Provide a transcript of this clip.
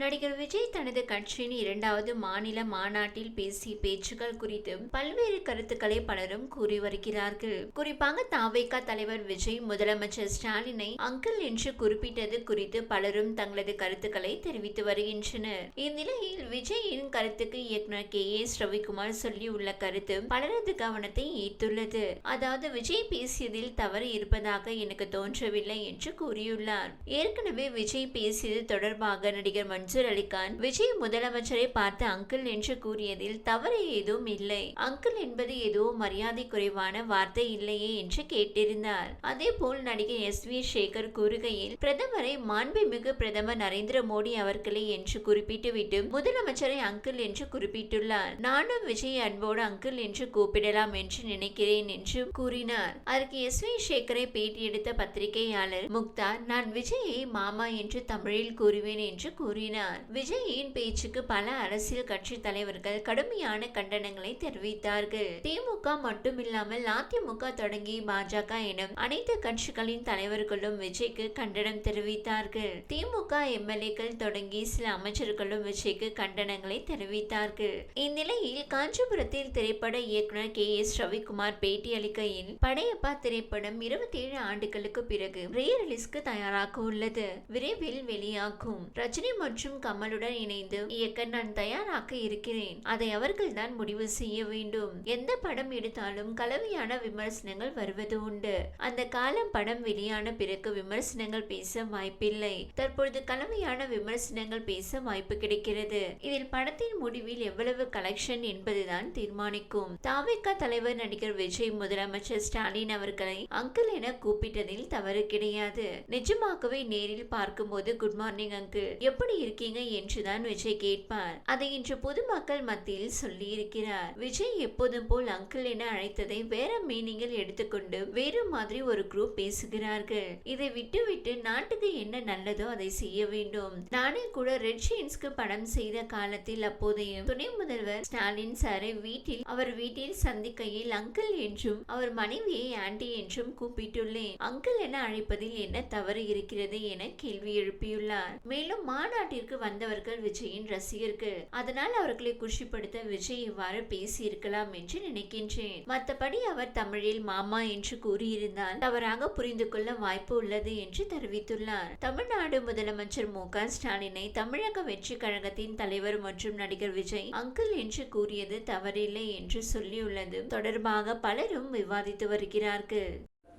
நடிகர் விஜய் தனது கட்சியின் இரண்டாவது மாநில மாநாட்டில் பேசிய பேச்சுகள் குறித்து பல்வேறு கருத்துக்களை பலரும் கூறி வருகிறார்கள். குறிப்பாக தாவேகா தலைவர் விஜய் முதலமைச்சர் ஸ்டாலினை அங்கிள் என்று குறிப்பிட்டது குறித்து பலரும் தங்களது கருத்துக்களை தெரிவித்து வருகின்றனர். இந்நிலையில் விஜயின் கருத்துக்கு இயக்குனர் கே. எஸ் ரவிக்குமார் சொல்லியுள்ள கருத்து பலரது கவனத்தை ஈர்த்துள்ளது. அதாவது விஜய் பேசியதில் தவறு இருப்பதாக எனக்கு தோன்றவில்லை என்று கூறியுள்ளார். ஏற்கனவே விஜய் பேசியது தொடர்பாக நடிகர் மன்சூர் அலிகான் விஜய் முதலமைச்சரை பார்த்து அங்கிள் என்று கூறியதில் தவறு ஏதும் இல்லை. அங்கிள் என்பது ஏதோ மரியாதை குறைவான வார்த்தை இல்லையே என்று கேட்டிருந்தார். அதே போல் நடிகை எஸ் வி சேகர் கூறுகையில் பிரதமரை மாண்புமிகு பிரதமர் நரேந்திர மோடி அவர்களே என்று குறிப்பிட்டுவிட்டு முதலமைச்சரை அங்கிள் என்று குறிப்பிட்டுள்ளார். நானும் விஜய் அன்போடு அங்கிள் என்று கூப்பிடலாம் என்று நினைக்கிறேன் என்று கூறினார். அதற்கு எஸ் வி சேகரை பேட்டியெடுத்த பத்திரிகையாளர் முக்தார் நான் விஜயை மாமா என்று தமிழில் கூறுவேன் என்று கூறினார். விஜயின் பேச்சுக்கு பல அரசியல் கட்சி தலைவர்கள் கடுமையான கண்டனங்களை தெரிவித்தார்கள். திமுக மட்டுமில்லாமல் அதிமுக தொடங்கி பாஜக எனும் அனைத்து கட்சிகளின் தலைவர்களும் விஜய்க்கு கண்டனம் தெரிவித்தார்கள். திமுக எம்எல்ஏக்கள் தொடங்கி சில அமைச்சர்களும் விஜய்க்கு கண்டனங்களை தெரிவித்தார்கள். இந்நிலையில் காஞ்சிபுரத்தில் திரைப்பட இயக்குனர் கே எஸ் ரவிக்குமார் பேட்டியளிக்கையில் படையப்பா திரைப்படம் இருபத்தி ஏழு ஆண்டுகளுக்கு பிறகு ரீ ரிலீஸ்க்கு தயாராக உள்ளது. விரைவில் வெளியாகும். ரஜினி மற்றும் மற்றும் கமலுடன் இணைந்து இயக்க நான் தயாராக இருக்கிறேன். அதை அவர்கள்தான் முடிவு செய்ய வேண்டும். எந்த படம் எடுத்தாலும் கலவையான விமர்சனங்கள் வருவது உண்டு. அந்த காலம் படம் வெளியான பிறகு விமர்சனங்கள் பேச வாய்ப்பில்லை. தற்பொழுது கலவையான விமர்சனங்கள் பேச வாய்ப்பு கிடைக்கிறது. இதில் படத்தின் முடிவில் எவ்வளவு கலெக்ஷன் என்பதுதான் தீர்மானிக்கும். தாவிக தலைவர் நடிகர் விஜய் முதலமைச்சர் ஸ்டாலின் அவர்களை அங்கிள் என கூப்பிட்டதில் தவறு கிடையாது. நிஜமாகவே நேரில் பார்க்கும்போது குட் மார்னிங் அங்கிள் எப்படி இருக்கீங்க என்றுதான் விஜய் கேட்பார். அதை இன்று பொதுமக்கள் மத்தியில் சொல்லி இருக்கிறார் விஜய் எப்போதும் போல் அங்கிள் என அழைத்ததை வேற மீனிங்கில் எடுத்துக்கொண்டு வேறு மாதிரி ஒரு குரூப் பேசுகிறார்கள். இதை விட்டுவிட்டு நாட்டுக்கு என்ன நல்லதோ அதை செய்ய வேண்டும். நானே கூட ரெட் ஷீன்ஸ்க்கு படம் செய்த காலத்தில் அப்போதைய துணை முதல்வர் ஸ்டாலின் சாரை வீட்டில் அவர் வீட்டில் சந்திக்கையில் அங்கிள் என்றும் அவர் மனைவியை ஆண்டி என்றும் கூப்பிட்டுள்ளேன். அங்கிள் என அழைப்பதில் என்ன தவறு இருக்கிறது என கேள்வி எழுப்பியுள்ளார். மேலும் மாநாட்டில் மாநாட்டிற்கு வந்தவர்கள் விஜயின் ரசிகர்கள். அதனால் அவர்களை குஷிப்படுத்த விஜய் இவ்வாறு பேசியிருக்கலாம் என்று நினைக்கின்றேன். மற்றபடி அவர் தமிழில் மாமா என்று கூறியிருந்தால் தவறாக புரிந்து கொள்ள வாய்ப்பு உள்ளது என்று தெரிவித்துள்ளார். தமிழ்நாடு முதலமைச்சர் மு க ஸ்டாலினை தமிழக வெற்றி கழகத்தின் தலைவர் மற்றும் நடிகர் விஜய் அங்கிள் என்று கூறியது தவறில்லை என்று சொல்லியுள்ளது தொடர்பாக பலரும் விவாதித்து வருகிறார்கள்.